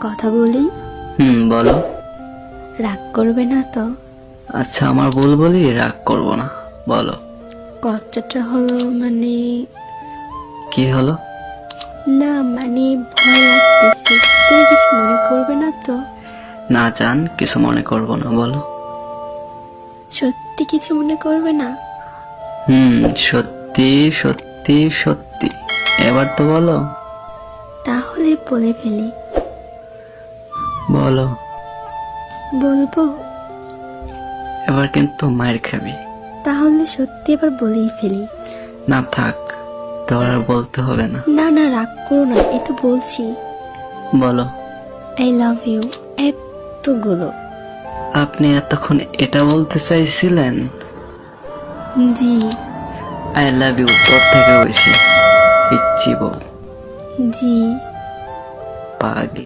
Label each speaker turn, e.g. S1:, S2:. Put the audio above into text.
S1: কথা বলি?
S2: হুম বলো।
S1: রাগ করবে না তো?
S2: আচ্ছা আমার ভুল বলি রাগ করব না। বলো।
S1: কথাটা হলো মানে?
S2: কি হলো?
S1: না মানে ভয় লাগতেছে। তুমি কিছু মনে করবে না তো?
S2: না জান কিছু মনে করব না বলো।
S1: সত্যি কিছু মনে করবে না?
S2: হুম সত্যি সত্যি সত্যি। এবার তো বলো।
S1: তাহলে বলে ফেলি।
S2: বলো।
S1: বলব?
S2: এবার কিন্তু মায়ের খাবি।
S1: তাহলে সত্যি এবার বলেই ফেলি।
S2: না থাক তোর আর বলতে হবে না।
S1: না না রাগ করো না এই তো বলছি।
S2: বলো।
S1: আই লাভ ইউ এতগুলো।
S2: আপনি এতক্ষণ এটা বলতে চাইছিলেন?
S1: জি।
S2: আই লাভ ইউ তোর থেকে বেশি। ইচ্ছি বউ।
S1: জি।
S2: পাগলি।